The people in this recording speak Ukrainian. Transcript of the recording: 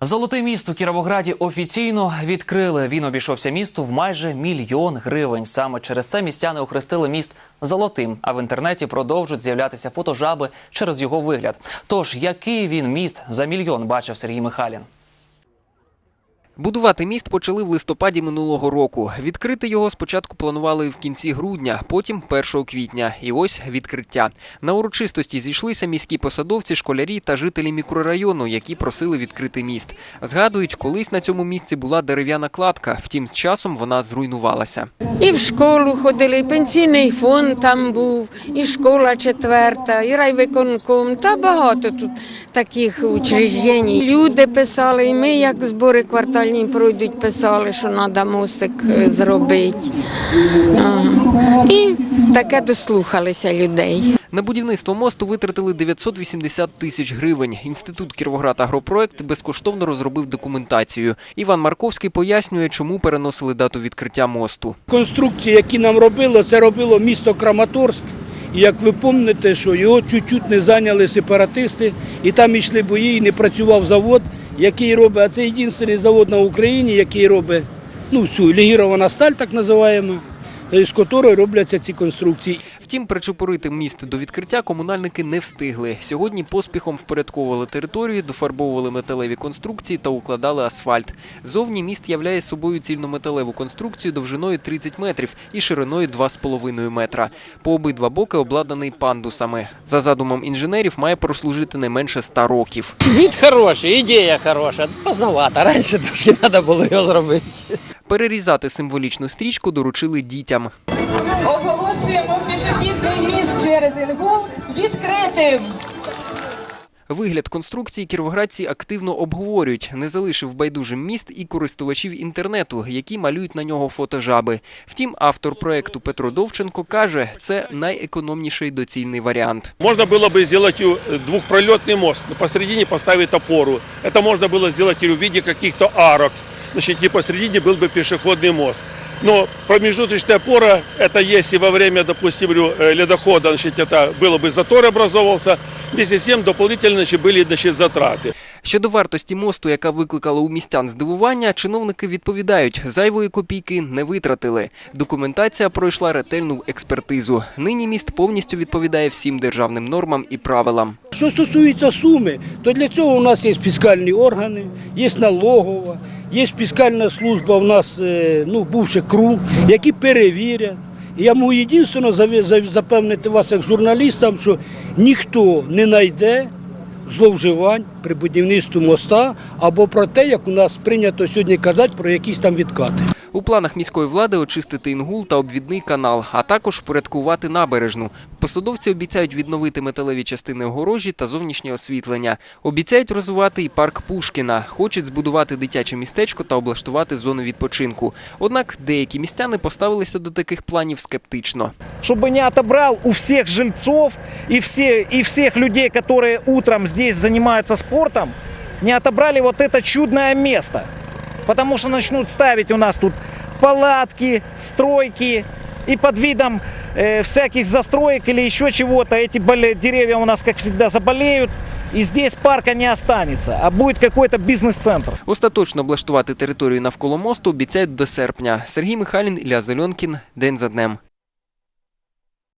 Золотий міст у Кіровограді офіційно відкрили. Він обійшовся місту в майже мільйон гривень. Саме через це містяни охрестили міст золотим. А в інтернеті продовжують з'являтися фотожаби через його вигляд. Тож, який він міст за мільйон бачив Сергій Михайлін. Будувати міст почали в листопаді минулого року. Відкрити його спочатку планували в кінці грудня, потім 1 квітня. І ось відкриття. На урочистості зійшлися міські посадовці, школярі та жителі мікрорайону, які просили відкрити міст. Згадують, колись на цьому місці була дерев'яна кладка, втім, з часом вона зруйнувалася. І в школу ходили, і пенсійний фонд там був, і школа четверта, і райвиконком. Та багато тут таких учреждень. Люди писали, і ми, як збори квартальні пройдуть, писали, що треба мостик е, зробити. І таке дослухалися людей. На будівництво мосту витратили 980 тисяч гривень. Інститут Кіровоград Агропроект безкоштовно розробив документацію. Іван Марковський пояснює, чому переносили дату відкриття мосту. Конструкції, які нам робило, це робило місто Краматорськ. Як ви пам'ятаєте, що його чуть-чуть не зайняли сепаратисти, і там йшли бої, і не працював завод, який робить, а це єдиний завод на Україні, який робить ну, цю легірована сталь, так називаємо, з якої робляться ці конструкції. Втім, причепурити міст до відкриття комунальники не встигли. Сьогодні поспіхом впорядковували територію, дофарбовували металеві конструкції та укладали асфальт. Зовні міст являє собою цільнометалеву конструкцію довжиною 30 метрів і шириною 2,5 метра. По обидва боки обладнаний пандусами. За задумом інженерів, має прослужити не менше 100 років. Від хороший, ідея хороша. Поздновато. Раніше трошки треба було його зробити. Перерізати символічну стрічку доручили дітям. Оголошуємо пішохідний міст через Інгул відкритим. Вигляд конструкції кіровоградці активно обговорюють. Не залишив байдужим міст і користувачів інтернету, які малюють на нього фотожаби. Втім, автор проекту Петро Довченко каже, це найекономніший доцільний варіант. Можно было бы сделать э, двухпролетный мост, но посередине поставить опору. Это можно было сделать и в виде каких-то арок. Значит, и посередине был бы пешеходный мост. Но промежуточная опора, это если во время, допустим, говорю, э, ледохода, значит, это было бы затор образовывался, вместе с тем дополнительно значит, были значит, затраты. Щодо вартості мосту, яка викликала у містян здивування, чиновники відповідають, зайвої копійки не витратили. Документація пройшла ретельну експертизу. Нині міст повністю відповідає всім державним нормам і правилам. Що стосується суми, то для цього у нас є фіскальні органи, є налогова, є фіскальна служба у нас, е, ну, бувши КРУ, які перевірять. Я можу єдине запевнити вас як журналістам, що ніхто не знайде зловживань при будівництві моста або про те, як у нас прийнято сьогодні казати про якісь там відкати. У планах міської влади очистити інгул та обвідний канал, а також впорядкувати набережну. Посадовці обіцяють відновити металеві частини огорожі та зовнішнє освітлення. Обіцяють розвивати і парк Пушкіна. Хочуть збудувати дитяче містечко та облаштувати зону відпочинку. Однак деякі містяни поставилися до таких планів скептично. чтобы не отобрал у всех жильцов и, все, и всех людей, которые утром здесь занимаются спортом, не отобрали вот это чудное место. Потому что начнут ставить у нас тут палатки, стройки, и под видом э, всяких застроек или еще чего-то эти деревья у нас, как всегда, заболеют, І здесь парка не останется, а буде какой-то бизнес-центр. Остаточно облаштувати територію навколо мосту обіцяють до серпня. Сергій Михайлін, Ілля Зеленкін. День за днем.